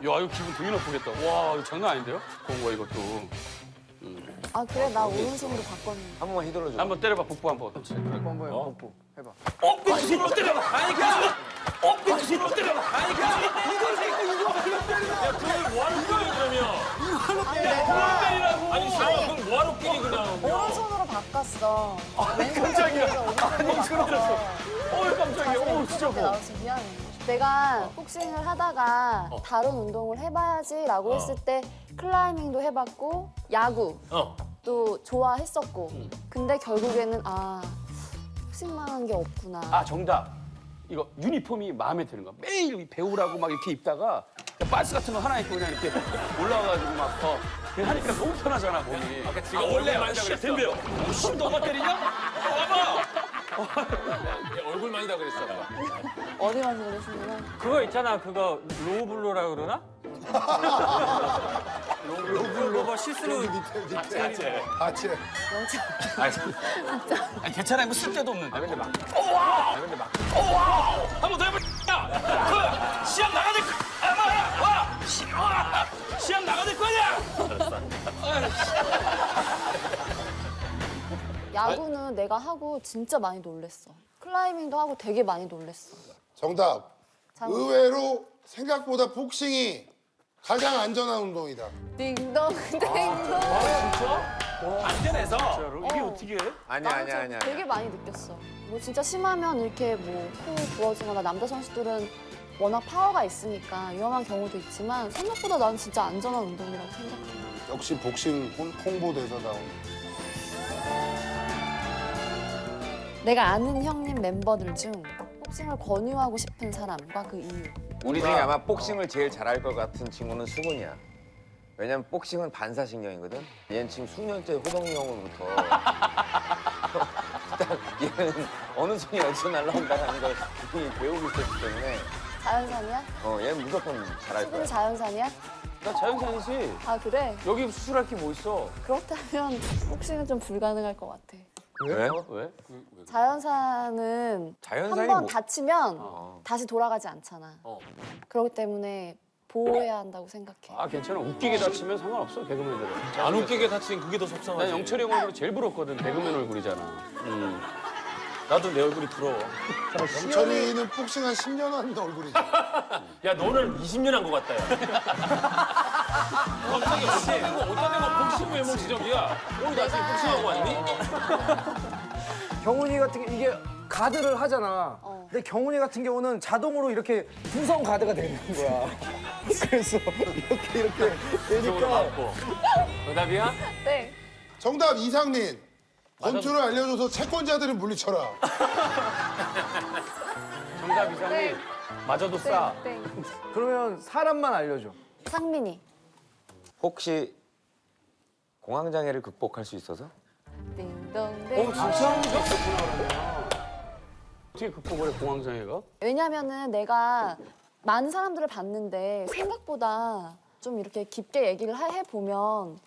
이거 기분 되게 나쁘겠다. 와 이거 장난 아닌데요? 공과 이것도. 아 그래 나 오른손으로 바꿨는데. 한 번만 휘둘러줘. 한번 때려봐 복부 한번. 한번 해, 뽀뽀. 해봐. 어? 그 때려봐. 아니 그 손. 어? 그 때려봐. 아니 그 손. 야, 그걸 뭐하러 끼니 그러면? 아니 내가 아니, 저 그럼 뭐하러 끼니 그냥? 오른손으로 바꿨어. 깜짝이야. 아니 그러면서. 어 깜짝이야. 어 진짜 뭐. 나와서 미안해. 내가 복싱을 하다가 다른 운동을 해봐야지라고 했을 때 클라이밍도 해봤고 야구 어. 또 좋아했었고 근데 결국에는 아 복싱만 한 게 없구나. 아 정답. 이거 유니폼이 마음에 드는 거야. 매일 배우라고 막 이렇게 입다가 바스 같은 거 하나 입고 그냥 이렇게 올라와가지고 막 더. 그냥 하니까 너무 편하잖아 거기. 아까 지가 원래 안 만지자 그랬어. 덤벼. 씨 너가 때리냐? 와봐. 야, 얼굴만이다 그랬어. 아까. 어디만 그러시면 그거 있잖아 그거 로블로라 그러나? 로블로 뭐 실수로 아치. 영차. 아니 괜찮아 뭐 쓸데도 없는데. 아 근데 막. 오와. 아 근데 막. 오와. 한번 더 해봐. 야. 그 시합 나가야 될 거. 와. 시, 와. 시합 나가야 될 거냐? 야구는 내가 하고 진짜 많이 놀랬어. 클라이밍도 하고 되게 많이 놀랬어. 정답. 장- 의외로 생각보다 복싱이 가장 안전한 운동이다. 딩동 딩동. 안전해서. 이게 어떻게 해? 아니야, 나는 아니야, 아니야. 되게 많이 느꼈어. 뭐 진짜 심하면 이렇게 뭐코 부어지거나 남자 선수들은 워낙 파워가 있으니까 위험한 경우도 있지만 생각보다 난 진짜 안전한 운동이라고 생각해. 역시 복싱 홍- 홍보대사다운. 내가 아는 형님 멤버들 중 복싱을 권유하고 싶은 사람과 그 이유. 우리 중에 아마 복싱을 제일 잘할 것 같은 친구는 수근이야. 왜냐면 복싱은 반사신경이거든. 얘는 지금 수년째 호동형으로부터 일단 얘는 어느 손이 어디서 날라온다는 걸 이미 배우고 있었기 때문에 자연산이야? 어 얘는 무조건 잘할 수근이 거야. 자연산이야? 나 자연산이지. 아 그래? 여기 수술할 게 뭐 있어? 그렇다면 복싱은 좀 불가능할 것 같아. 왜? 어? 왜? 자연산은 자연산이 한 번 뭐- 다치면 어. 다시 돌아가지 않잖아. 어. 그렇기 때문에 보호해야 한다고 생각해. 아 괜찮아. 웃기게 다치면 상관없어 개그맨들은. 안 웃기게 다치는 그게 더난 속상하지. 영철이 형 얼굴이 제일 부럽거든. 개그맨 얼굴이잖아. 음. 나도 내 얼굴이 부러워. 영철이는 복싱 한 10년 한 얼굴이지. 야, 너는 20년 한 것 같다, 야. 갑자기 어디다 대고, 어디다 대고 복싱 외모 지적이야. 오늘 나 지금 복싱하고 왔니? 경훈이 같은 게 이게 가드를 하잖아. 어. 근데 경훈이 같은 경우는 자동으로 이렇게 두성 가드가 되는 거야. 그래서 이렇게 이렇게 되니까. 정답이야? 네. 정답 이상민. 권투를 알려줘서 채권자들을 물리쳐라. 정답 이상이 네. 맞아도 싸. 땡. 그러면 사람만 알려줘. 상민이. 혹시 공황 장애를 극복할 수 있어서? 어 진짜? 어떻게 극복을 해 공황 장애가? 왜냐면은 내가 많은 사람들을 봤는데 생각보다 좀 이렇게 깊게 얘기를 하- 해보면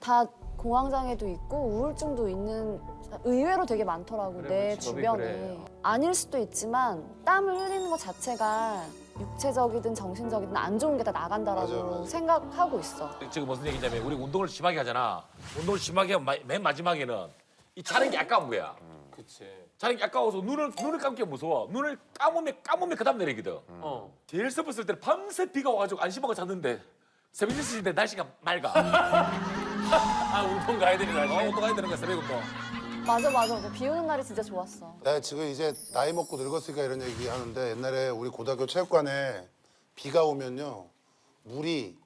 다 공황장애도 있고 우울증도 있는 의외로 되게 많더라고 그래, 내 직업이 주변에 그래. 아닐 수도 있지만 땀을 흘리는 것 자체가 육체적이든 정신적이든 안 좋은 게 다 나간다라고 맞아, 맞아. 생각하고 있어 지금 무슨 얘기냐면 우리 운동을 심하게 하잖아. 운동을 심하게 하면 마- 맨 마지막에는 이 자는 게 아까운 거야. 그치. 자는 게 아까워서 눈을 눈을 감기 무서워. 눈을 감으면 감으면 그다음 내리거든. 어. 제일 슬펐을 때는 밤새 비가 와가지고 안심하고 잤는데 새벽 6시인데 날씨가 맑아. 아 운동 가야 되는 날씨. 어, 운동 가야 되는 거야 새벽 운동. 맞아 맞아 비 오는 날이 진짜 좋았어 내가 지금 이제 나이 먹고 늙었으니까 이런 얘기 하는데 옛날에 우리 고등학교 체육관에 비가 오면요 물이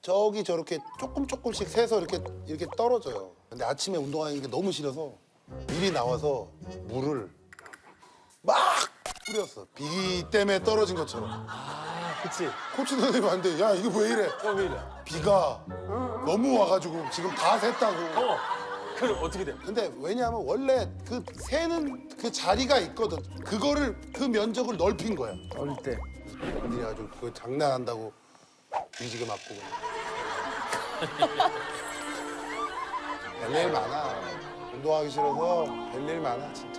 저기 저렇게 조금 조금씩 새서 이렇게 이렇게 떨어져요. 근데 아침에 운동하는 게 너무 싫어서 미리 나와서 물을 막 뿌렸어. 비 때문에 떨어진 것처럼. 그치? 코치 선생님 왔는데 야 이게 왜 이래? 어 왜 이래? 비가 너무 와가지고 지금 다 샜다고. 어. 그럼 어떻게 돼? 근데 왜냐하면 원래 그 새는 그 자리가 있거든. 그거를 그 면적을 넓힌 거야. 어릴 때. 애들이 아주 그 장난한다고 뒤지게 맞고. 별일 많아. 운동하기 싫어서 별일 많아 진짜.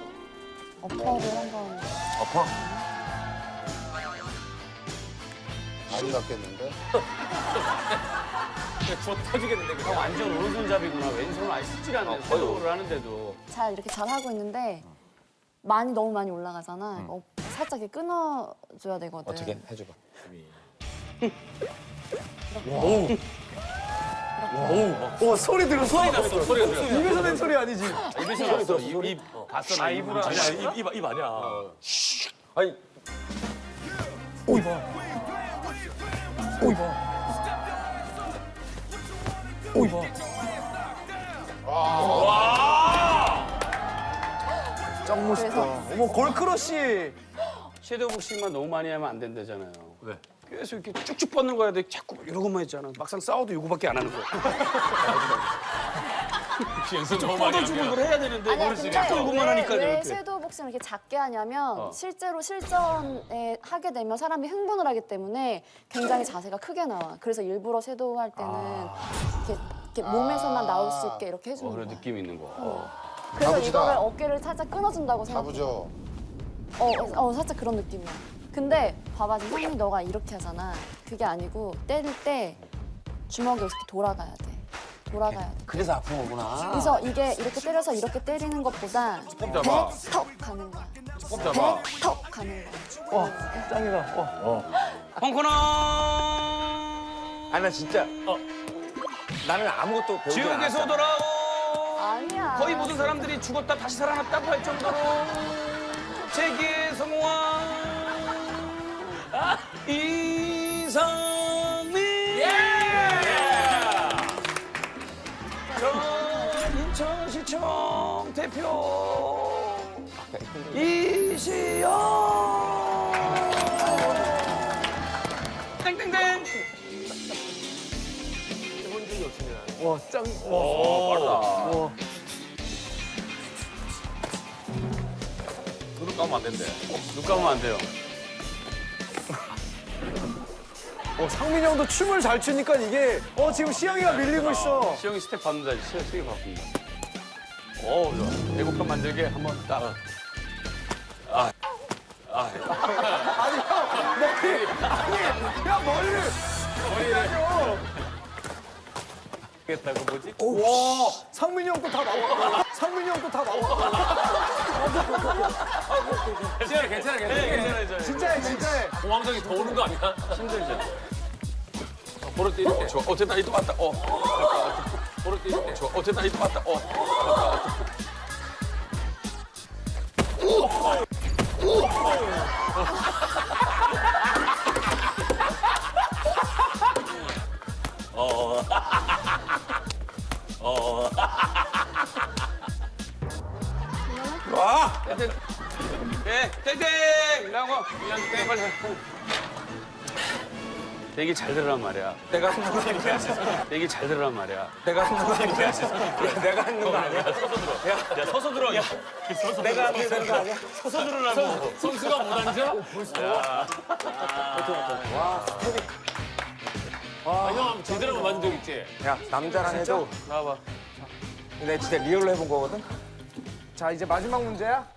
어퍼를 한번 엎어? 많이 갔겠는데? 주워 터지겠는데 그냥. 완전 오른손잡이구나. 왼손은 아예 쓰질 않네. 서도를 하는데도. 잘 이렇게 잘 하고 있는데 많이 너무 많이 올라가잖아. 어, 살짝 이렇게 끊어줘야 되거든. 어떻게 해줘봐. 와 소리 들어 소리 났어, 소리가 들렸어. 입에서 낸 소리 아니지? 입에서 나왔어. 입, 입 봤어. 나 입으로 아니야, 입, 입, 입 아니야. 아니 오 이 봐. 오 이 봐. 오 이 봐. 짱 멋있다. 어머 골크러쉬. 섀도우 복싱만 너무 많이 하면 안 된다잖아요. 왜? 계속 이렇게 쭉쭉 뻗는 거야 돼. 자꾸 이러고만 했잖아. 막상 싸워도 이거밖에 안 하는 거야. 연습 너무 많이 뻗어주는 하면. 걸 해야 되는데 아니야 근데 자꾸 이거만 하니까 왜, 왜 이렇게. 섀도우 복싱을 이렇게 작게 하냐면 어. 실제로 실전에 하게 되면 사람이 흥분을 하기 때문에 굉장히 자세가 크게 나와. 그래서 일부러 섀도우 할 때는 이렇게, 이렇게 몸에서만 나올 수 있게 이렇게 어, 해주는 그런 거야. 느낌 있는 거. 어. 그래서 가부지다. 이거를 어깨를 살짝 끊어준다고 생각해. 가부죠. 어, 어, 어, 살짝 그런 느낌이야. 근데 봐봐 지금 상민이 너가 이렇게 하잖아. 그게 아니고 때릴 때 주먹이 이렇게 돌아가야 돼. 돌아가야 돼. 그래서 아픈 거구나. 그래서 이게 이렇게 때려서 이렇게 때리는 것보다 조금 잡아. 배턱 가는 거야. 조금 잡아. 배턱 가는 거야. 와 짱이다. 와. 홍코너 아니 나 진짜 나는 아무것도 배우지 지옥에서 않았어. 돌아오. 아니야. 거의 모든 사람들이 죽었다 다시 살아났다고 할 정도로 성공한 이상민 전 인천시청 대표 이시영 땡땡땡 와 짱. 와. 오, 빠르다. 와. 눈을 감으면 안 된대. 눈 감으면 안 돼요 어, 상민이 형도 춤을 잘 추니까 이게 어 지금 시영이가 밀리고 있어. 시영이 스텝 밟는다 시영 스텝 밟는다 오 좋아 예고편 만들게 한번 딱 아니 형 머리 아니 야 머리를 겠다 그 뭐지? 와 상민이 형또다 나와. 상민이 형또다 나와. 괜찮아, 괜찮아, 괜찮아. 괜찮아요 진짜해 진짜해. 공황장이 더 오는 거 아니야? 힘들죠 뛰는 때. 좋아 어 됐다 이도 왔다 어 뛰는 때. 좋아 어 됐다 이도 왔다 어 와! 예, 땡땡! 라고 그냥 땡 빨리 얘기 잘 들으란 말이야. 내가 하는 거 아니야? 얘기 잘 들으란 말이야. 내가 하는 거 아니야? 야, 내가 하는 거 아니야? 야, 서서 들어. 야, 내가 하는 거 아니야? 서서 들으라고. 선수가 못 앉아? 아, 형 제대로 적 있지? 야 남자랑 해도 나와봐. 내가 진짜 리얼로 해본 거거든. 자 이제 마지막 문제야.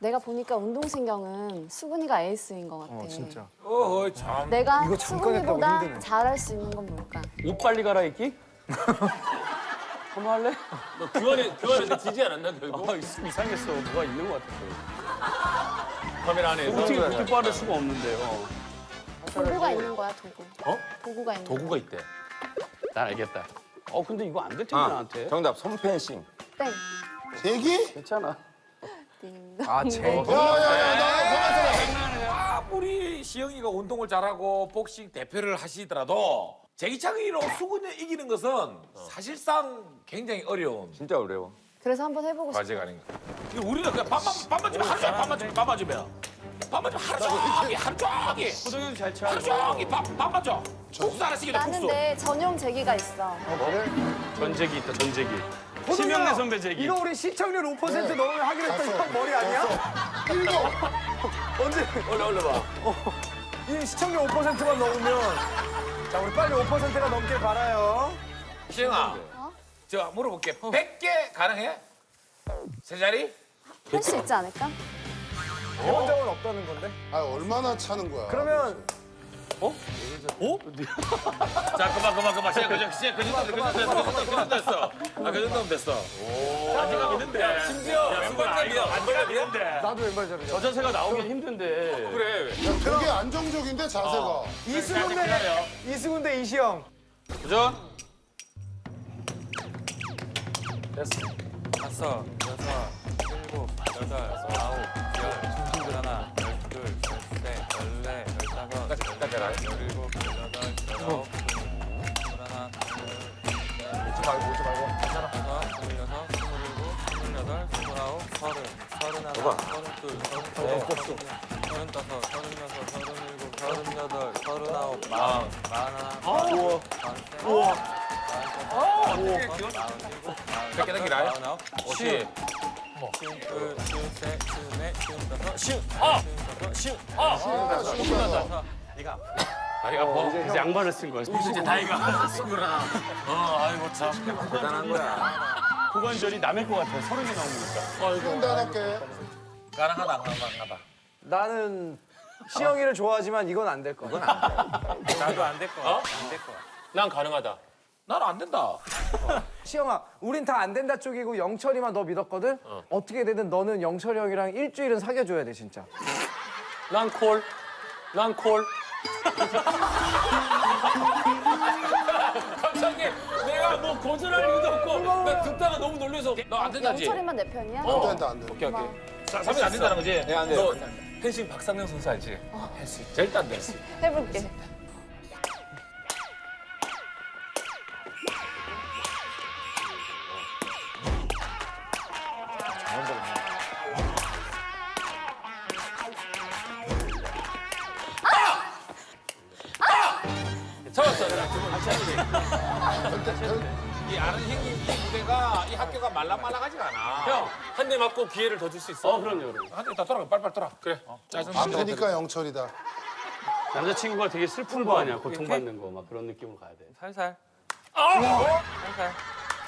내가 보니까 운동신경은 수근이가 에이스인 것 같아. 어 진짜. 어, 참. 내가 이거 잠깐 했다고 수근이보다 힘드네. 잘할 수 있는 건 뭘까? 옷 빨리 갈아입기? 한번 할래? 너 교환에, 교환에서 지지 않았나, 결국? 아, 있- 이상했어. 뭐가 있는 것 같았어. 카메라 안에서. 어떻게 그렇게 빠를 수가 없는데요. 도구가 있는 거야, 도구. 어? 도구가 있는 거야. 도구가 있대. 난 알겠다. 어, 근데 이거 안 될 텐데, 아, 나한테. 정답 손펜싱. 땡. 대기? 괜찮아. 아 제. 야야야 나 아무리 시영이가 운동을 잘하고 복싱 대표를 하시더라도 제기차기로 수근이 이기는 것은 사실상 굉장히 어려운 진짜 어려워. 그래서 한번 해보고 싶어. 과제가 아닌가. 이거 우리는 그냥 밥만 밥만 주면 하루 종일 밥만 주면 밥만 주면 밥만 주면 하루 종일 하루 종일 호동이도 잘 쳐. 하루 종일 밥 밥만 줘. 국수 하나 시켜줘 나는 국수. 내 전용 제기가 있어. 전재기 있다, 전재기. 심영래 선배 제기. 이거 우리 시청률 5% 넣으면 하기로 했던 형 머리 아니야? 언제? 올려 올려봐. 이 시청률 5%만 넣으면 자 우리 빨리 5%가 넘길 바라요. 시영아, 저 물어볼게. 100개 가능해? 세 자리? 할 수 있지 않을까? 해본 적은 없다는 건데. 아 얼마나 차는 거야? 그러면 자 그만 그만 그만. 진짜 그저 진짜 그 정도 그 정도 됐어. 그 정도 됐어. 아 그 정도면 됐어. 자신감 있는데. 심지어 왼발잡이야. 안 걸리는데. 나도 왼발잡이야. 저 자세가 나오긴 힘든데. 그래. 되게 안정적인데 자세가. 이승훈 대 이승훈 대 이시영. 도전. 다섯, 여섯, 일곱, 여덟, 아홉, 열, 오지 말고 오지 말고. 스물여섯, 스물여섯, 스물일곱, 스물여덟, 스물아홉, 서른, 서른하나, 서른둘, 서른셋, 서른다섯, 서른여섯, 서른일곱, 서른여덟, 서른아홉, 마흔, 마흔하나, 마흔둘, 마흔셋, 마흔넷, 마흔다섯, 마흔일곱, 백개 당기라. 마흔아홉, 오십. 쉬운 둘, 쉬운 셋, 쉬운 넷, 쉬운 다섯, 쉬운 아! 쉬운 다섯, 쉬운 아! 다섯. 다리가 아파. 이제 양말을 쓴 거야. 이제 다리가 쓰구나. 어 아이고 참. 대단한 거야. 고관절이 남의 것 같아. 서른이 나오니까. 간단하게. 가능하다 가능하다. 나는 시영이를 좋아하지만 이건 안 될 거야. 나도 안 될거 같아. 안될 거 같아. 난 가능하다. 나는 안 된다. 시영아, 우린 다 안 된다 쪽이고 영철이만 너 믿었거든. 어. 떻게 되든 너는 영철이 형이랑 일주일은 사귀어줘야 돼 진짜. 난 콜. 난 콜. 갑자기 내가 뭐 거절할 이유도 없고 나 듣다가 너무 놀라서 너 안 된다지. 영철이만 내 편이야? 안 된다 안 돼. 오케이 오케이. 자, 삼이 안 된다는 거지? 네, 안 돼. 너 펜싱 박상영 선수 알지? 펜싱 절대 안 돼. 해볼게. 이 아는 형님 이 무대가 이 학교가 말랑말랑하지가 않아. 형, 한 대 맞고 기회를 더 줄 수 있어. 어, 그럼요, 그럼요. 한대더 돌아. 빨빨 돌아. 그래. 짜증 나. 아프니까 영철이다. 남자친구가 되게 슬픈 거 아니야. 고통받는 거. 막 그런 느낌으로 가야 돼. 살살. 아! 살살.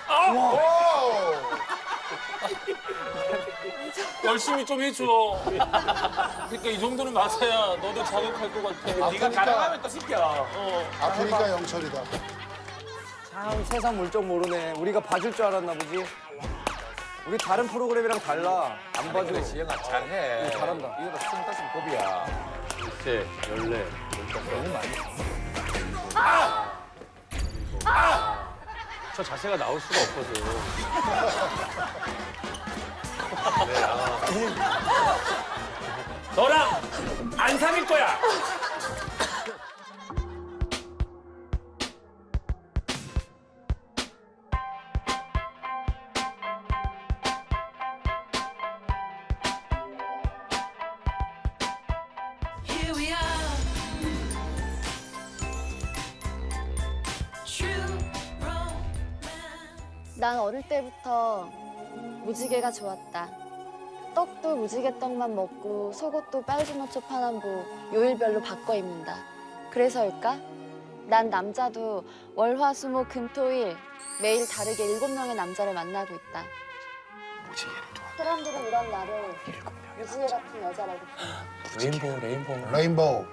열심히 좀 해줘. 그러니까 이 정도는 맞아야 너도 자극할 것 같아. 네가 아프니까- 가능하면 또 시켜. 어. 아프니까 영철이다. 참 세상 물정 모르네. 우리가 봐줄 줄 알았나 보지. 우리 다른 프로그램이랑 달라. 안 봐줘. 그래, 지영아 잘해. 잘한다. 이거 다 스물 다섯 법이야. 셋, 열네, 열다섯. 저 자세가 나올 수가 없거든. 너랑 안 사귈 거야. 때부터 무지개가 좋았다. 떡도 무지개 떡만 먹고 속옷도 빨주노초 파남보 요일별로 바꿔 입는다. 그래서일까? 난 남자도 월화수목 금토일 매일 다르게 일곱 명의 남자를 만나고 있다. 사람들은 이런 나를 무지개 같은 여자라고 부른다. 레인보우 레인보우. 레인보우.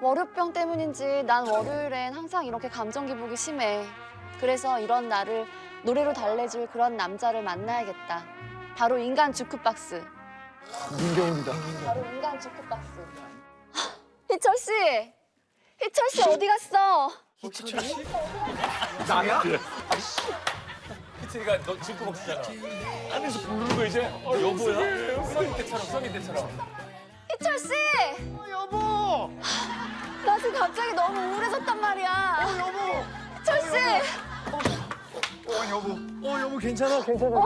월요병 때문인지 난 월요일엔 항상 이렇게 감정 기복이 심해. 그래서 이런 나를 노래로 달래줄 그런 남자를 만나야겠다. 바로 인간 주크박스. 민경훈이다. 바로 인간 주크박스. 희철 씨, 희철 씨 어디 갔어? 나야? 희철이가 너 먹잖아. 안에서 부르는 거 이제. 어, 여보야. 써니 때처럼 써니 때처럼. 희철 씨, 여보! 나 지금 갑자기 너무 우울해졌단 말이야. 여보! 희철 씨, 어 여보. 어 여보 괜찮아? 괜찮아.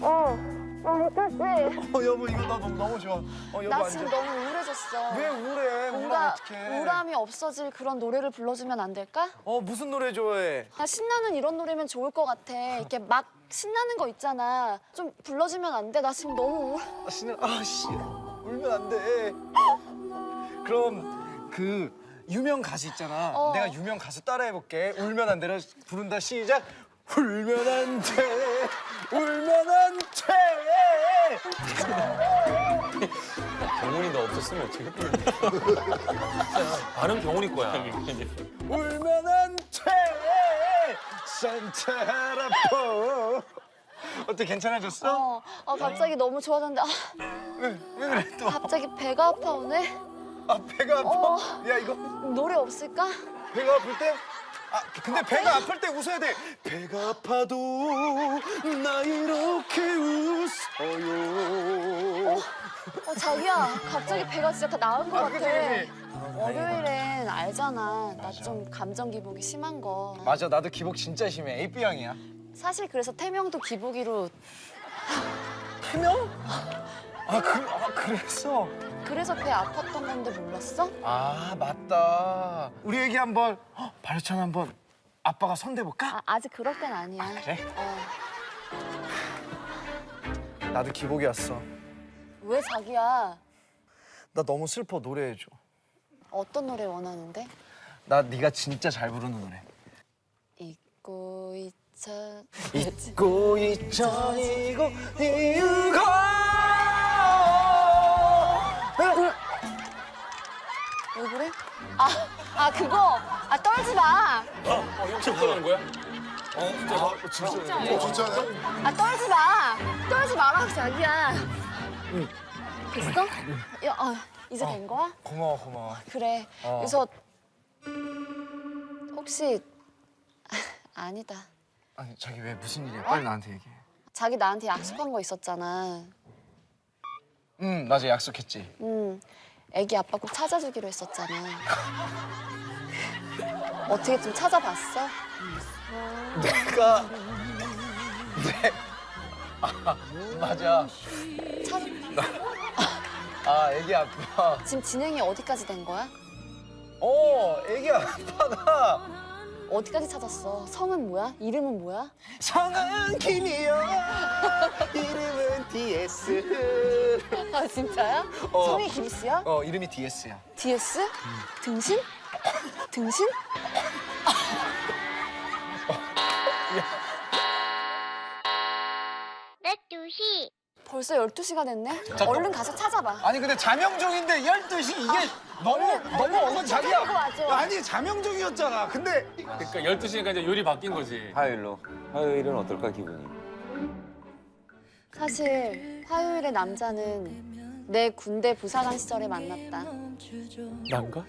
어, 어 씨, 어 여보 이거 나 너무 너무 좋아. 어 여보 나 앉아. 지금 너무 우울해졌어. 왜 우울해? 우울하면 뭔가 어떡해? 우울함이 없어질 그런 노래를 불러주면 안 될까? 어 무슨 노래 좋아해? 나 신나는 이런 노래면 좋을 것 같아. 이렇게 막 신나는 거 있잖아. 좀 불러주면 안 돼? 나 지금 너무 우울. 아 신나. 아씨 울면 안 돼. 그럼 그 유명 가수 있잖아. 어. 내가 유명 가수 따라해볼게. 울면 안 돼를 부른다 시작. 울면 안 돼. 울면 안 돼. 병훈이 너 없었으면 어떻게 했겠는데? 발음 병훈이 거야. 울면 안 돼. 산타라포. 어때 괜찮아졌어? 어, 어 갑자기 너무 좋아졌는데 아, 왜, 왜 그래 또? 갑자기 배가 아파 오늘. 아 배가 아파. 어. 야 이거 노래 없을까? 배가 아플 때? 아 근데 배가 아플 때 웃어야 돼. 배가 아파도 나 이렇게 웃어요. 어 자기야 갑자기 배가 진짜 다 나은 것 아, 같아. 그치, 그치. 월요일엔 알잖아. 나 좀 감정 기복이 심한 거. 맞아 나도 기복 진짜 심해. AB형이야. 사실 그래서 태명도 기복이로 태명? 아, 그, 아 그랬어? 그래서 배 아팠던 건데 몰랐어? 아 맞다. 우리 애기 한번 헉, 발효찬 한번 아빠가 손대볼까? 아, 아직 그럴 땐 아니야. 그래? 어. 나도 기복이었어. 왜 자기야? 나 너무 슬퍼 노래해줘. 어떤 노래 원하는데? 나 네가 진짜 잘 부르는 노래. 잊고 잊자. 잊고 잊혀니고 이유가 왜 그래? 아, 아 그거. 아 떨지 마. 형 속도라는 거야? 어, 진짜네? 아 떨지 마. 떨지 마라 자기야. 됐어? 야, 아, 이제 된 거야? 고마워 고마워. 그래. 어. 그래서 혹시 아니다. 아니 자기 왜 무슨 일이야? 빨리 나한테 얘기해. 자기 나한테 약속한 거 있었잖아. 응 맞아 약속했지. 응. 애기 아빠 꼭 찾아주기로 했었잖아. 어떻게 좀 찾아봤어? 내가 네. 아 맞아. 찾... 아 애기 아빠. 지금 진행이 어디까지 된 거야? 어 애기 아빠가 어디까지 찾았어? 성은 뭐야? 이름은 뭐야? 성은 김이요 이름은 DS. 아 진짜야? 어. 성이 김씨야? 어 이름이 DS야. DS? 등신? 등신? 벌써 12시가 됐네? 얼른 가서 찾아봐. 아니 근데 자명종인데 12시 이게 너무 너무 얼른 어서 자기야. 찾아보고 와줘. 아니 자명종이었잖아. 근데 그러니까 12시니까 이제 요리 바뀐 거지. 화요일로. 화요일은 어떨까 기분이? 사실 화요일에 남자는 내 군대 부사관 시절에 만났다. 난가?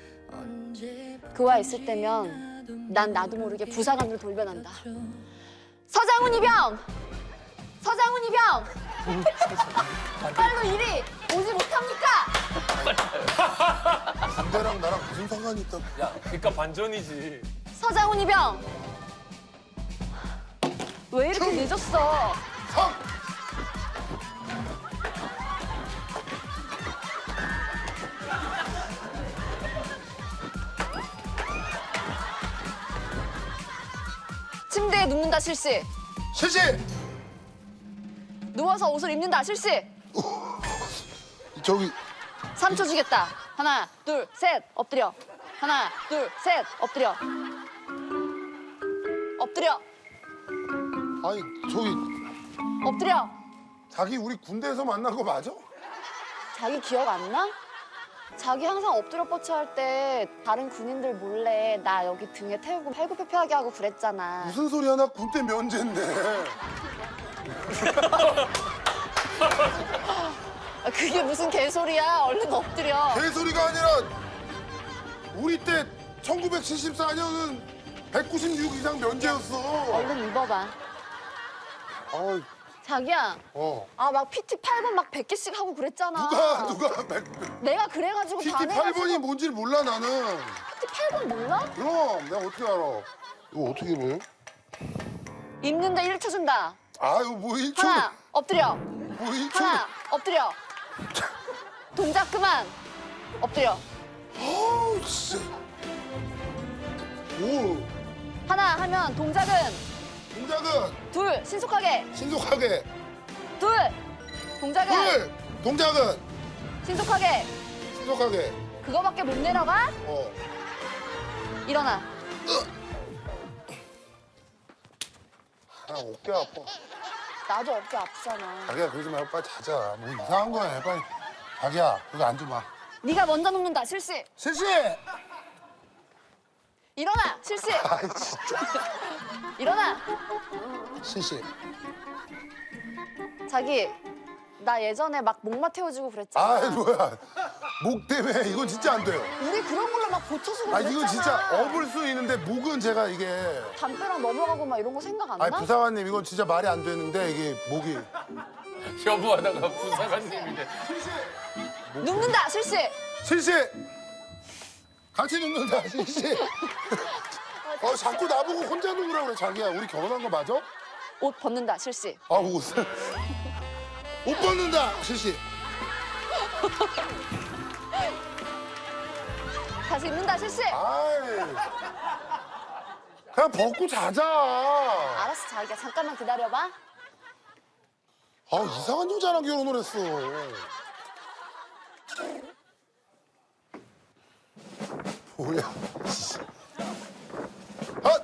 그와 있을 때면 난 나도 모르게 부사관으로 돌변한다. 서장훈 이병! 서장훈 이병! 빨로 이리 오지 못합니까? 군대랑 나랑 무슨 상관이 있다. 야, 그러니까 반전이지. 서장훈 이병! 왜 이렇게 늦었어? 성! 침대에 눕는다 실시. 실시! 누워서 옷을 입는다 실시. 저기 3초 주겠다. 하나, 둘, 셋, 엎드려. 하나, 둘, 셋, 엎드려. 엎드려. 아니 저기 엎드려. 자기 우리 군대에서 만난 거 맞아? 자기 기억 안 나? 자기 항상 엎드려 뻗쳐 할 때 다른 군인들 몰래 나 여기 등에 태우고 팔굽혀펴기 하고 그랬잖아. 무슨 소리야 나 군대 면제인데. 개소리야. 얼른 엎드려. 개소리가 아니라 우리 때 1974년은 196 이상 면제였어. 얼른 입어봐. 아, 자기야. 어. 아, 막 PT 8번 막 100개씩 하고 그랬잖아. 누가 누가 백- 내가 그래가지고 PT 반해가지고 8번이 뭔지 몰라 나는. PT 8번 몰라? 그럼 내가 어떻게 알아? 이거 어떻게 보여? 입는데 1초 준다. 아 이거 뭐 1초? 하나, 엎드려. 뭐 1초? 하나, 엎드려. 동작 그만. 엎드려. 어우 진짜. 오 하나 하면 동작은 동작은 둘, 신속하게. 신속하게. 둘. 동작은 둘 동작은 신속하게. 신속하게. 그거밖에 못 내려가? 어. 일어나. 나 어깨 아파. 나도 어깨 아프잖아. 자기야 그러지 말고 빨리 자자. 뭐 이상한 거야 빨리. 자기야 여기 앉아봐. 네가 먼저 눕는다 실시. 실시. 일어나 실시. 아 진짜. 일어나. 실시. 자기 나 예전에 막 목마 태워주고 그랬잖아. 아 뭐야. 목 때문에 이건 진짜 안 돼요. 우리 그런 걸로 막 고쳐주고 아 그랬잖아. 이건 진짜 업을 수 있는데 목은 제가 이게. 담배랑 넘어가고 막 이런 거 생각 안 아니 나? 부사관님 이건 진짜 말이 안 되는데 이게 목이. 여부하다가 부사관님인데. 눕는다 실시. 실시. 같이 눕는다 실시. 어 자꾸 나보고 혼자 눕으라고 그래 자기야. 우리 결혼한 거 맞아? 옷 벗는다 실시. 아 옷을. 옷 벗는다 실시. 다시 입는다 실시. 아이. 그냥 벗고 자자. 알았어 자기야 잠깐만 기다려봐. 아 이상한 여자랑 결혼을 했어. 뭐야? 헛!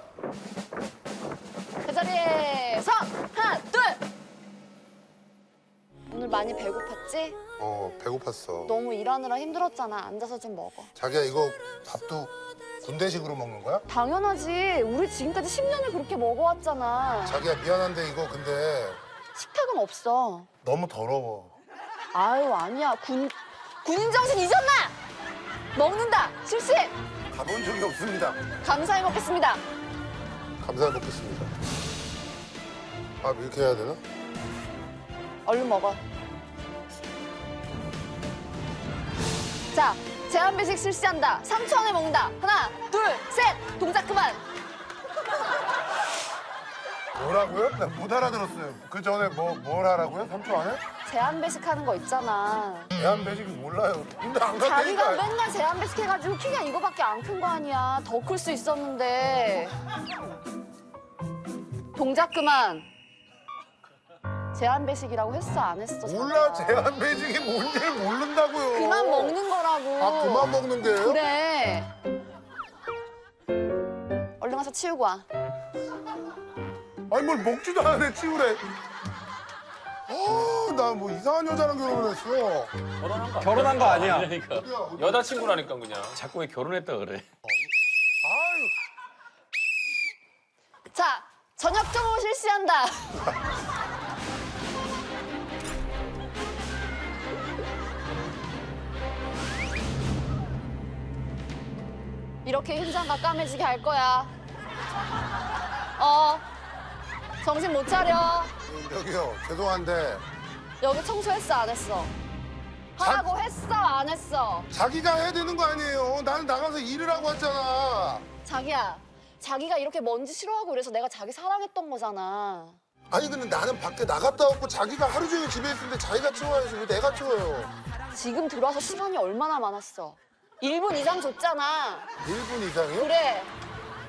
그 자리에 서 하나 둘. 오늘 많이 배고팠지? 어 배고팠어. 너무 일하느라 힘들었잖아. 앉아서 좀 먹어. 자기야 이거 밥도 군대식으로 먹는 거야? 당연하지. 우리 지금까지 10년을 그렇게 먹어왔잖아. 자기야 미안한데 이거 근데 식탁은 없어. 너무 더러워. 아유 아니야. 군 군인 정신 잊었나? 먹는다. 실시. 가본 적이 없습니다. 감사히 먹겠습니다. 감사히 먹겠습니다. 밥 이렇게 해야 되나? 얼른 먹어. 자, 제한 배식 실시한다. 3초 안에 먹는다. 하나, 둘, 셋. 동작 그만. 뭐라고요? 나 못 알아들었어요. 그 전에 뭐 뭘 하라고요? 3초 안에? 제한 배식하는 거 있잖아. 대한 매직이 몰라요. 근데 안 자기가 갔다니까. 맨날 제한 배식 해가지고 키가 이거밖에 안 큰 거 아니야. 더 클 수 있었는데. 동작 그만. 제한 배식이라고 했어 안 했어? 몰라? 제한 매직이 뭔지를 모른다고요. 그만 먹는 거라고. 아 그만 먹는 게요? 그래. 얼른 가서 치우고 와. 아니 뭘 먹지도 않았네 치우래. 아나 뭐 이상한 여자랑 결혼을 했어. 결혼한 거 아니야. 그러니까. 여자친구라니까 그냥. 자꾸 왜 결혼했다 그래. 아유 자, 저녁 점호 실시한다. 이렇게 현장가 까매지게 할 거야. 어, 정신 못 차려. 여기요 죄송한데 여기 청소했어, 안 했어? 하라고 했어, 안 했어? 자기가 해야 되는 거 아니에요. 나는 나가서 일을 하고 왔잖아. 자기야, 자기가 이렇게 먼지 싫어하고 이래서 내가 자기 사랑했던 거잖아. 아니 근데 나는 밖에 나갔다 왔고 자기가 하루 종일 집에 있는데 자기가 치워야지 왜 내가 치워요? 지금 들어와서 시간이 얼마나 많았어? 1분 이상 줬잖아. 1분 이상이요? 그래.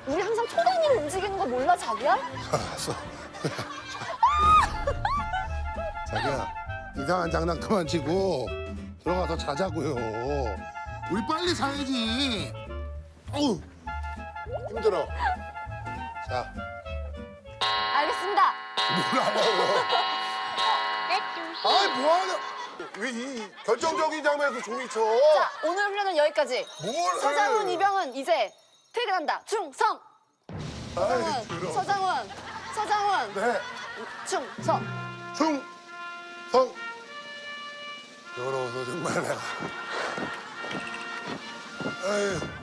우리 항상 초 단위로 움직이는 거 몰라, 자기야? 알았어. 자기야, 이상한 장난 그만 치고 들어가서 자자고요. 우리 빨리 자야지. 어우, 힘들어. 자, 알겠습니다. 뭐라고요? 아이, 뭐하냐? 왜 이 결정적인 장면에서 종이 쳐? 자, 오늘 훈련은 여기까지. 뭘 서장훈, 해? 이병은 이제 퇴근한다. 충성! 아이, 서장훈, 들어. 서장훈, 서장훈, 네, 충성! 충, 성. 더러워서 정말 내가. 아유.